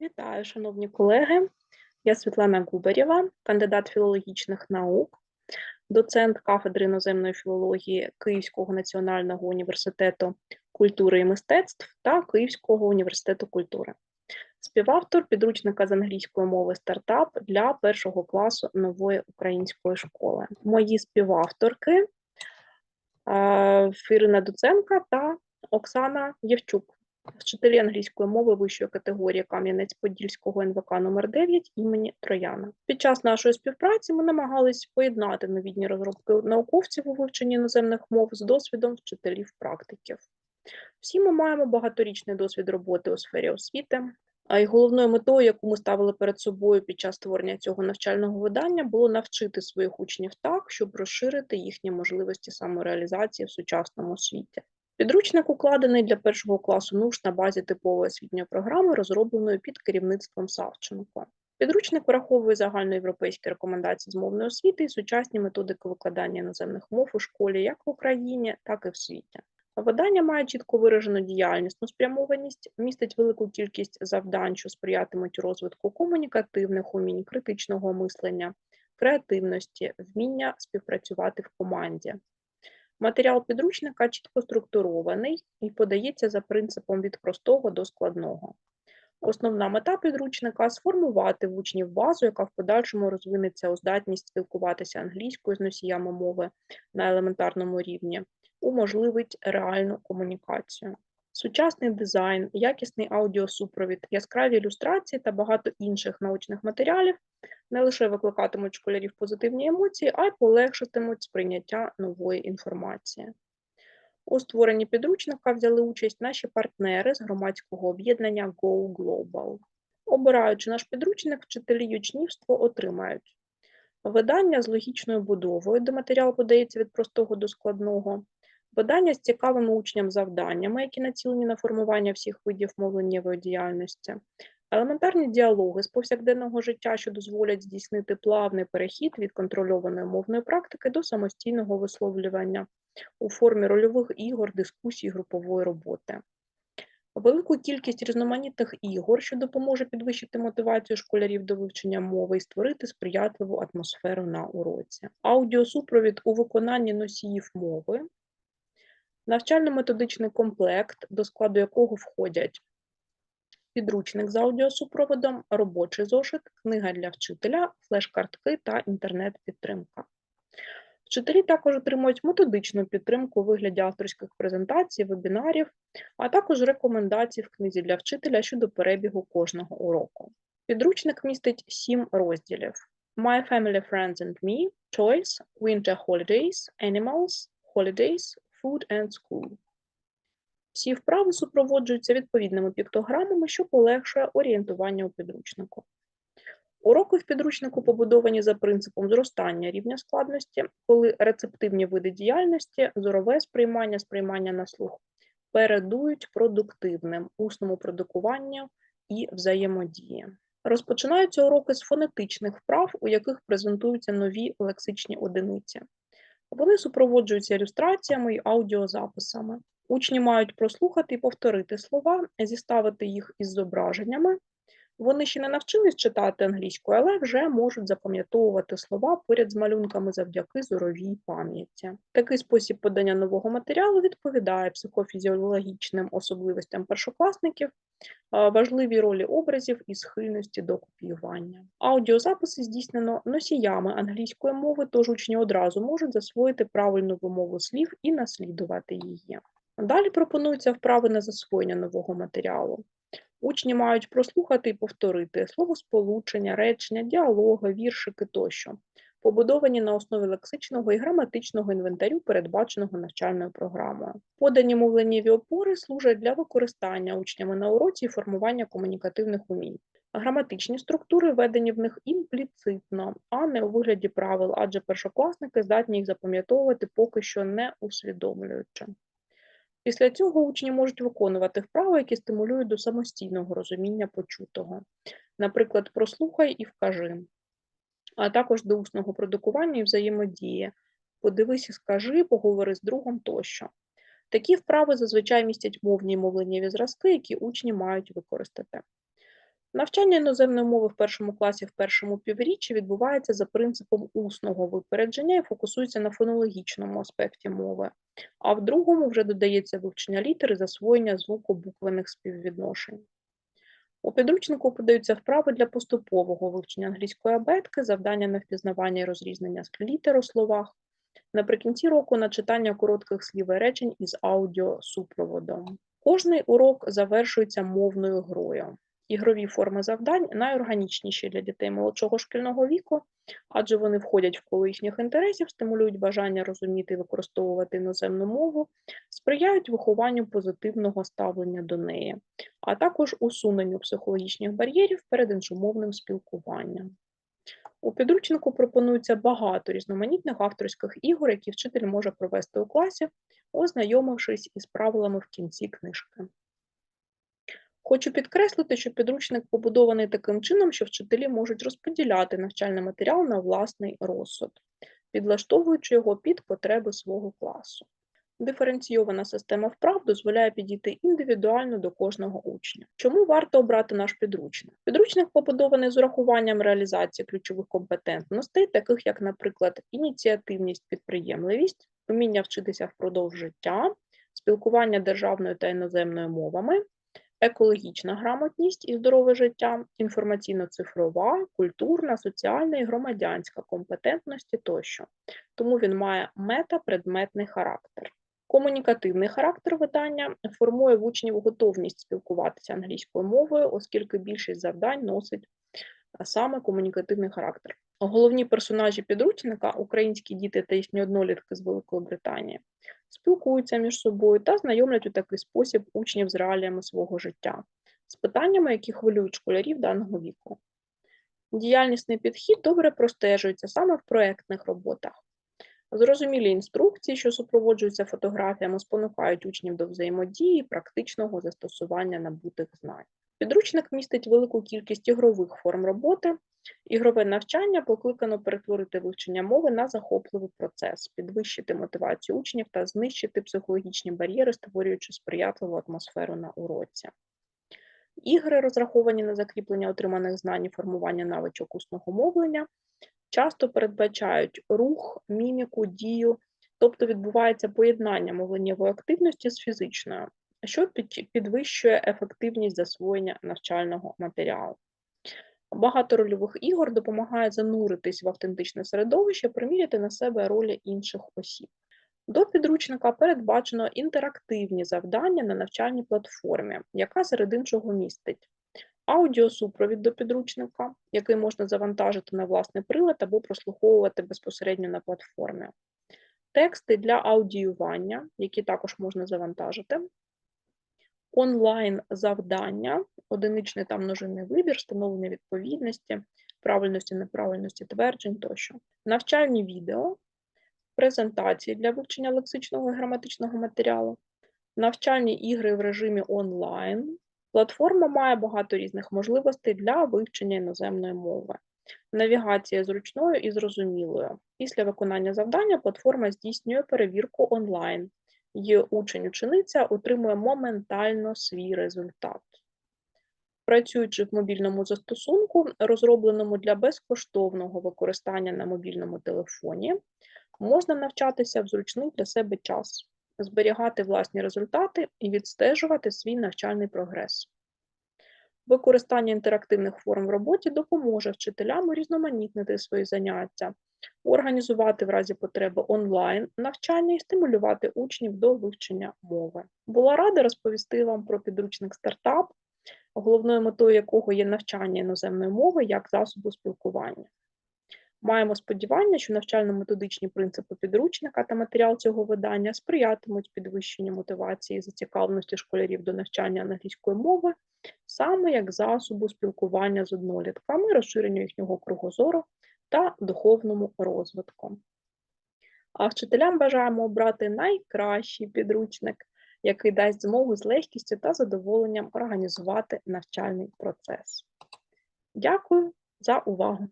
Вітаю, шановні колеги. Я Світлана Губарєва, кандидат філологічних наук, доцент кафедри іноземної філології Київського національного університету культури і мистецтв та Київського університету культури. Співавтор підручника з англійської мови стартап для першого класу нової української школи. Мої співавторки е, Ірина Дуценка та Оксана Євчук вчителі англійської мови вищої категорії Кам'янець-Подільського НВК номер 9 імені Трояна. Під час нашої співпраці ми намагались поєднати новітні розробки науковців у вивченні іноземних мов з досвідом вчителів-практиків. Всі ми маємо багаторічний досвід роботи у сфері освіти. А й головною метою, яку ми ставили перед собою під час створення цього навчального видання, було навчити своїх учнів так, щоб розширити їхні можливості самореалізації в сучасному світі. Підручник укладений для першого класу НУШ на базі типової освітньої програми, розробленої під керівництвом Савченко. Підручник враховує загальноєвропейські рекомендації з мовної освіти і сучасні методики викладання іноземних мов у школі як в Україні, так і в світі. Видання має чітко виражену діяльнісну спрямованість, містить велику кількість завдань, що сприятимуть розвитку комунікативних умінь, критичного мислення, креативності, вміння співпрацювати в команді. Матеріал підручника чітко структурований і подається за принципом від простого до складного. Основна мета підручника сформувати в учнів базу, яка в подальшому розвинеться у здатність спілкуватися англійською з носіями мови на елементарному рівні, уможливить реальну комунікацію. Сучасний дизайн, якісний аудіосупровід, яскраві ілюстрації та багато інших научних матеріалів не лише викликатимуть школярів позитивні емоції, а й полегшитимуть сприйняття нової інформації. У створенні підручника взяли участь наші партнери з громадського об'єднання Go Global. Обираючи наш підручник, вчителі й учнівство отримають видання з логічною будовою, де матеріал подається від простого до складного, видання з цікавими учням завданнями, які націлені на формування всіх видів мовленнєвої діяльності, Елементарні діалоги з повсякденного життя, що дозволять здійснити плавний перехід від контрольованої мовної практики до самостійного висловлювання у формі рольових ігор, дискусій, групової роботи. Велику кількість різноманітних ігор, що допоможе підвищити мотивацію школярів до вивчення мови і створити сприятливу атмосферу на уроці, аудіосупровід у виконанні носіїв мови, навчально-методичний комплект, до складу якого входять підручник з аудіосупроводом, робочий зошит, книга для вчителя, флеш-картки та інтернет-підтримка. Вчителі також отримують методичну підтримку у вигляді авторських презентацій, вебінарів, а також рекомендацій в книзі для вчителя щодо перебігу кожного уроку. Підручник містить сім розділів: My Family, Friends and Me, Choice, Winter Holidays, Animals, Holidays, Food and School. Всі вправи супроводжуються відповідними піктограмами, що полегшує орієнтування у підручнику. Уроки в підручнику побудовані за принципом зростання рівня складності, коли рецептивні види діяльності, зорове сприймання, сприймання на слух передують продуктивним, усному продукуванню і взаємодії. Розпочинаються уроки з фонетичних вправ, у яких презентуються нові лексичні одиниці. Вони супроводжуються ілюстраціями і аудіозаписами. Учні мають прослухати і повторити слова, зіставити їх із зображеннями. Вони ще не навчились читати англійську, але вже можуть запам'ятовувати слова поряд з малюнками завдяки зоровій пам'яті. Такий спосіб подання нового матеріалу відповідає психофізіологічним особливостям першокласників, важливій ролі образів і схильності до копіювання. Аудіозаписи здійснено носіями англійської мови, тож учні одразу можуть засвоїти правильну вимову слів і наслідувати її. Далі пропонуються вправи на засвоєння нового матеріалу. Учні мають прослухати і повторити словосполучення, речення, діалоги, віршики тощо, побудовані на основі лексичного і граматичного інвентарю, передбаченого навчальною програмою. Подані мовленнєві опори служать для використання учнями на уроці і формування комунікативних умінь. Граматичні структури введені в них імпліцитно, а не у вигляді правил, адже першокласники здатні їх запам'ятовувати поки що не усвідомлюючи. Після цього учні можуть виконувати вправи, які стимулюють до самостійного розуміння почутого. Наприклад, прослухай і вкажи, а також до усного продукування і взаємодії. Подивись і скажи, поговори з другом тощо. Такі вправи зазвичай містять мовні і мовленнєві зразки, які учні мають використати. Навчання іноземної мови в першому класі в першому півріччі відбувається за принципом усного випередження і фокусується на фонологічному аспекті мови, а в другому вже додається вивчення літер і засвоєння звукобуквених співвідношень. У підручнику подаються вправи для поступового вивчення англійської абетки, завдання на впізнавання і розрізнення літер у словах. Наприкінці року на читання коротких слів і речень із аудіосупроводом. Кожний урок завершується мовною грою. Ігрові форми завдань найорганічніші для дітей молодшого шкільного віку, адже вони входять в коло їхніх інтересів, стимулюють бажання розуміти і використовувати іноземну мову, сприяють вихованню позитивного ставлення до неї, а також усуненню психологічних бар'єрів перед іншомовним спілкуванням. У підручнику пропонується багато різноманітних авторських ігор, які вчитель може провести у класі, ознайомившись із правилами в кінці книжки. Хочу підкреслити, що підручник побудований таким чином, що вчителі можуть розподіляти навчальний матеріал на власний розсуд, підлаштовуючи його під потреби свого класу. Диференційована система вправ дозволяє підійти індивідуально до кожного учня. Чому варто обрати наш підручник? Підручник побудований з урахуванням реалізації ключових компетентностей, таких як, наприклад, ініціативність, підприємливість, вміння вчитися впродовж життя, спілкування державною та іноземною мовами, екологічна грамотність і здорове життя, інформаційно-цифрова, культурна, соціальна і громадянська компетентності тощо. Тому він має мета-предметний характер. Комунікативний характер видання формує в учнів готовність спілкуватися англійською мовою, оскільки більшість завдань носить саме комунікативний характер. Головні персонажі підручника українські діти та їхні однолітки з Великої Британії спілкуються між собою та знайомлять у такий спосіб учнів з реаліями свого життя, з питаннями, які хвилюють школярів даного віку. Діяльнісний підхід добре простежується саме в проєктних роботах. Зрозумілі інструкції, що супроводжуються фотографіями, спонукають учнів до взаємодії, практичного застосування набутих знань. Підручник містить велику кількість ігрових форм роботи. Ігрове навчання покликано перетворити вивчення мови на захопливий процес, підвищити мотивацію учнів та знищити психологічні бар'єри, створюючи сприятливу атмосферу на уроці. Ігри, розраховані на закріплення отриманих знань і формування навичок усного мовлення, часто передбачають рух, міміку, дію, тобто відбувається поєднання мовленнєвої активності з фізичною, що підвищує ефективність засвоєння навчального матеріалу. Багато рольових ігор допомагає зануритись в автентичне середовище, приміряти на себе ролі інших осіб. До підручника передбачено інтерактивні завдання на навчальній платформі, яка серед іншого містить аудіосупровід до підручника, який можна завантажити на власний прилад або прослуховувати безпосередньо на платформі, тексти для аудіювання, які також можна завантажити, онлайн завдання, одиничний та множинний вибір, встановлення відповідності, правильності, неправильності тверджень тощо, навчальні відео, презентації для вивчення лексичного і граматичного матеріалу, навчальні ігри в режимі онлайн. Платформа має багато різних можливостей для вивчення іноземної мови. Навігація зручною і зрозумілою. Після виконання завдання платформа здійснює перевірку онлайн, і учень-учениця отримує моментально свій результат. Працюючи в мобільному застосунку, розробленому для безкоштовного використання на мобільному телефоні, можна навчатися в зручний для себе час, зберігати власні результати і відстежувати свій навчальний прогрес. Використання інтерактивних форм в роботі допоможе вчителям урізноманітнити свої заняття, організувати в разі потреби онлайн навчання і стимулювати учнів до вивчення мови. Була рада розповісти вам про підручник стартап, головною метою якого є навчання іноземної мови як засобу спілкування. Маємо сподівання, що навчально-методичні принципи підручника та матеріал цього видання сприятимуть підвищенню мотивації і зацікавленості школярів до навчання англійської мови, саме як засобу спілкування з однолітками, розширенню їхнього кругозору та духовному розвитку. А вчителям бажаємо обрати найкращий підручник, який дасть змогу з легкістю та задоволенням організувати навчальний процес. Дякую за увагу!